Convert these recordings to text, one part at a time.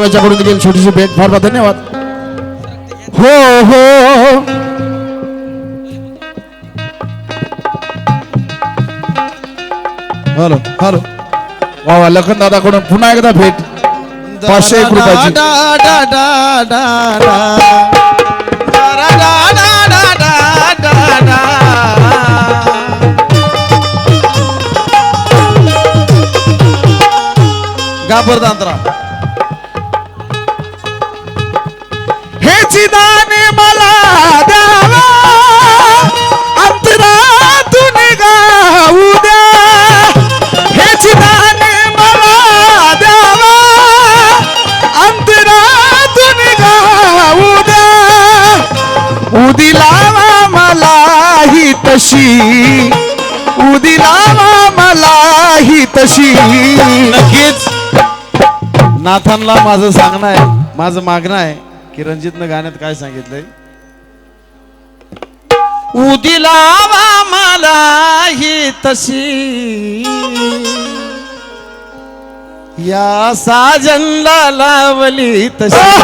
माझ्याकडून दिलेली छोटीशी भेट फार फार धन्यवाद हो हो हॅलो हॅलो वा वा लखन दादाकडून पुन्हा एकदा भेट पाचशे एक रुपयाची डा, डा, तशी नक्कीच. नाथांना माझं सांगणं आहे माझं मागणं आहे की रणजितनं गाण्यात काय सांगितलंय? उदिलावा मला ही तशी. या साजनला लावली तशी.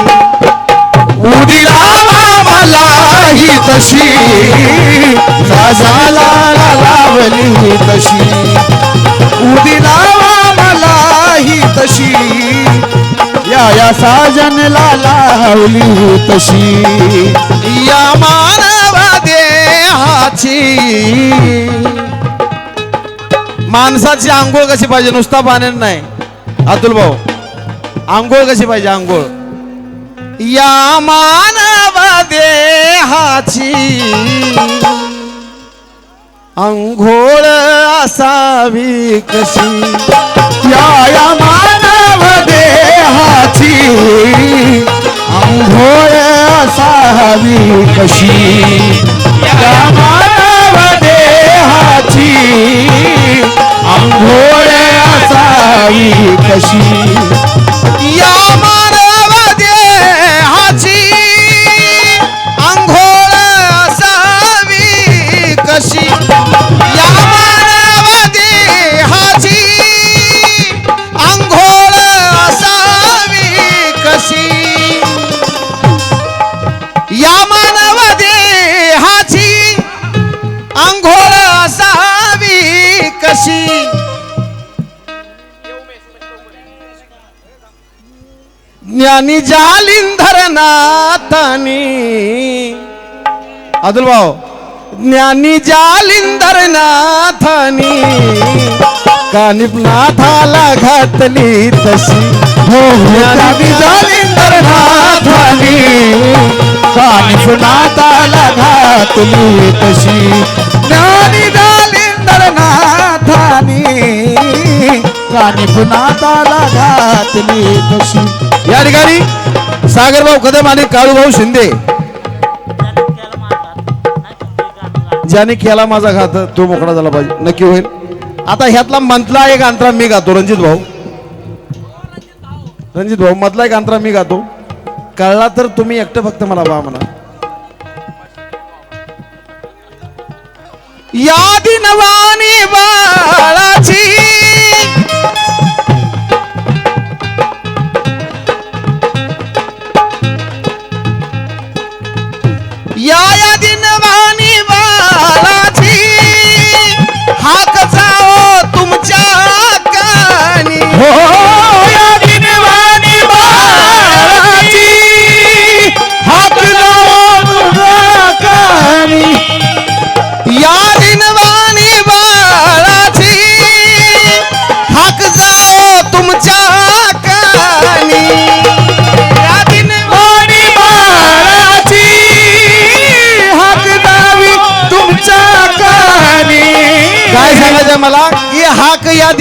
उदी लावा मला ही तशी. साजाला लावली तशी. उदी लावा मला ही तशी. या या साजन लावली तशी. या मानव देहाची माणसाची आंघोळ कशी पाहिजे? नुसता पाण्याने नाही. अतुल भाऊ आंघोळ कशी पाहिजे? आंघोळ. या मानव देहाची आंघोळ असावी कशी? या या मानव देहाची आंघोळ असावी कशी? या मानव देहाची अंघोळ असावी कशी? या ज्ञानी जालिंधर अदुल भाऊ ज्ञानी जालिंधर कानिपनाथाला घातली तशी। हो ज्ञानी जालिंदर कानिपनाथाला घातली तशी। ज्ञानी जालिंदर कानिपनाथाला घातली तशी। या ठिकाणी सागरभाऊ कदम आणि काळूभाऊ शिंदे. ज्याने केला माझा घात तो मोकळा झाला पाहिजे. नक्की होईल. आता ह्यातला मधला एक अंतरा मी गातो रणजित भाऊ. रणजित भाऊ मधला एक अंतरा मी गातो. कळला तर तुम्ही एकटं फक्त मला बा म्हणा. यादी नवानी बाळा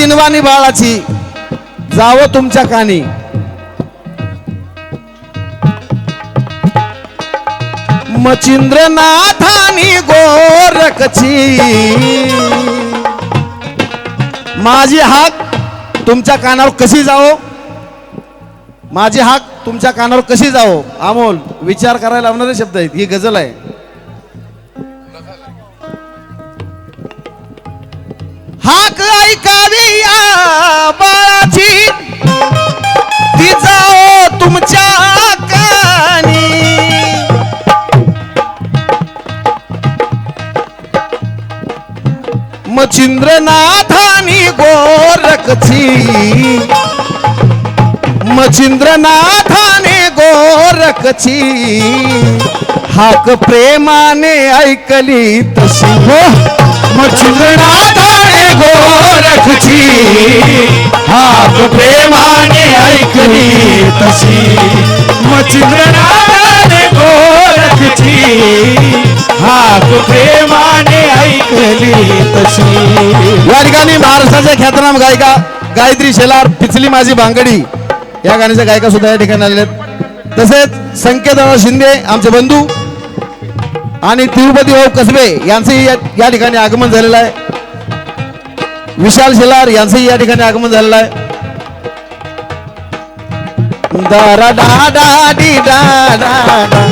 हाक दिनवाणी बाळाची. जावं तुमच्या कानी. मचिंद्रनाथानी गोरखची. माझी हाक तुमच्या कानावर कशी जावो? माझी हाक तुमच्या कानावर कशी जावो? अमोल विचार करायला लावणारे शब्द आहेत. ही गझल आहे. हाक या बाळाची. ती जाओ तुमच्या मचिंद्रनाथानी गोरखची मचिंद्रनाथाने गोरखची हाक प्रेमाने ऐकली तशी. हो मचिंद्रनाथा गोरखची हाक प्रेमाने ऐकली तशी. मच्छिंद्रनाथाने गोरखची हाक प्रेमाने ऐकली तशी. या ठिकाणी महाराष्ट्राच्या ख्यातनाम गायिका गायत्री शेलार पिचली माझी भांगडी. या गाण्याच्या गायिका सुद्धा या ठिकाणी आलेल्या आहेत. तसेच संकेतराव शिंदे आमचे बंधू. आणि तिरुपती भाऊ कसबे यांचंही या ठिकाणी आगमन झालेलं आहे. विशाल शेलार यांचंही या ठिकाणी आगमन झालेलं आहे. दारा डा डा डी डा डा डा.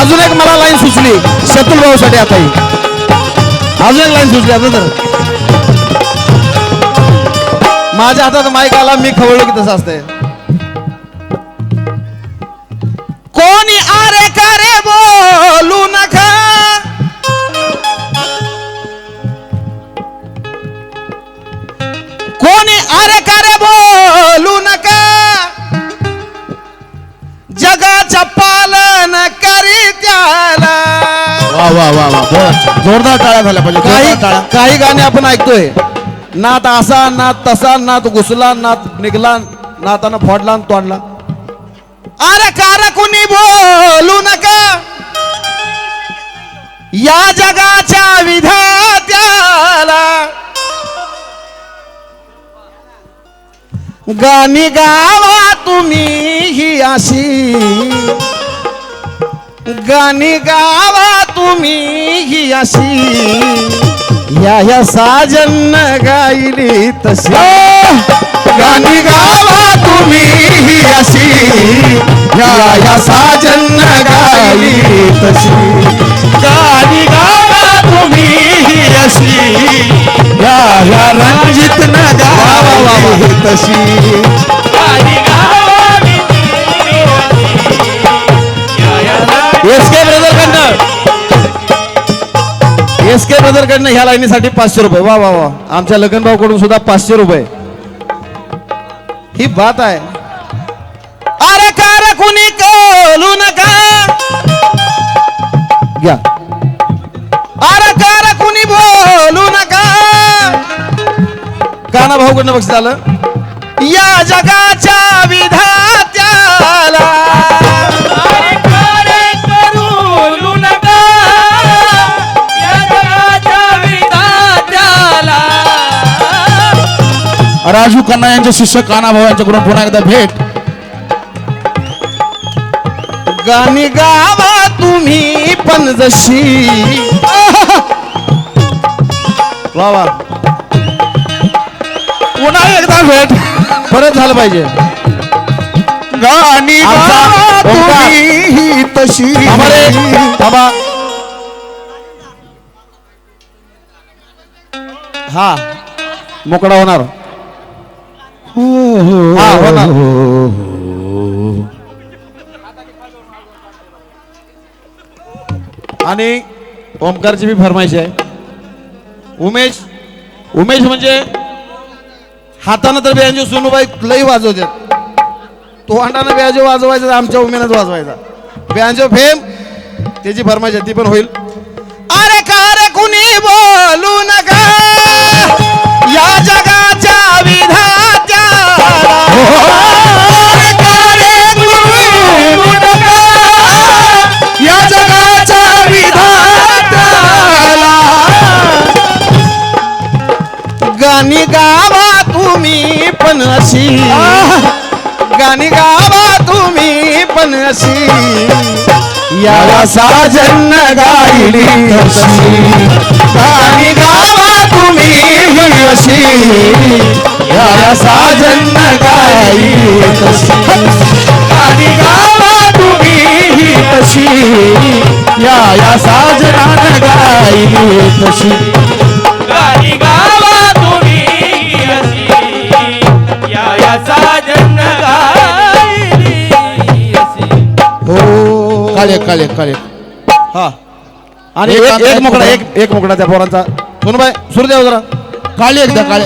अजून एक मला लाईन सुचली शतुल भाऊसाठी आता ही. अजून एक लाईन सुचली आता तर. माझ्या हातात माईक आला मी खवळलो की तसं असतंय. कोणी अरे का रे बोलू नका? कोणी अरे का रे बोलू नका? जगाच्या पालन करी त्याला. वा वा वा वा. जोर- जोरदार टाळ्या झाल्या पाहिजे काही काही गाणे आपण ऐकतोय. नात असा नात तसा नात घुसला नात निघला नातानं फोडला आणि तोडला. अरे कार कुणी बोलू नका. या जगाच्या विधात्याला गाणी गावा तुम्ही ही अशी. गाणी गावा तुम्ही ही अशी. या या साजन गायली तशी. गाणी गावा तुम्ही ही अशी. या या साजन गायली तशी. गाणी गावा तुम्ही ही अशी. या या रंजित न. गावी तशी. एस के ब्रदर ह्या लाईनीसाठी पाचशे रुपये. वा वा वा. आमच्या लगनभाऊ कडून सुद्धा पाचशे रुपये. ही बात आहे. अरे कार कुणी कळू नका घ्या. अरे कार कुणी बोलू नका काना भाऊ कडनं बक्षीस आलं या जगाच्या विधात्याला. राजू खन्ना यांचे शिष्य काना भाऊ यांच्याकडून पुन्हा एकदा भेट. गाणी गावा तुम्ही पण जशी. वा वा. पुन्हा एकदा भेट. परत झालं पाहिजे. गाणी गावा. तुम्ही ही तशी थांबा. हा. मोकळा होणार. हा हो आणि ओमकारची बी फरमाईश आहे. उमेश उमेश म्हणजे हातानं तर बियांजो सोनूबाई लई वाजवतात तो अंडानं बियाजो वाजवायचा आमच्या उमेनच वाजवायचा. बियांजो फेम त्याची फरमाईश आहे ती पण होईल. अरे का रे कुणी बोलू नका? या जगाच्या विधात्याला तुम्ही याला साजन गायली गाणी गावा तुम्ही अशी. याला साजन गायली गाणी गावा तुम्ही तशी या या साजनान गायली तशी. काळे काळे हा. आणि एक मोकळा. एक एक मोकळा त्या पोरांचा. सोनूबाई सुरू द्या हो जरा. काळे एकदा काळे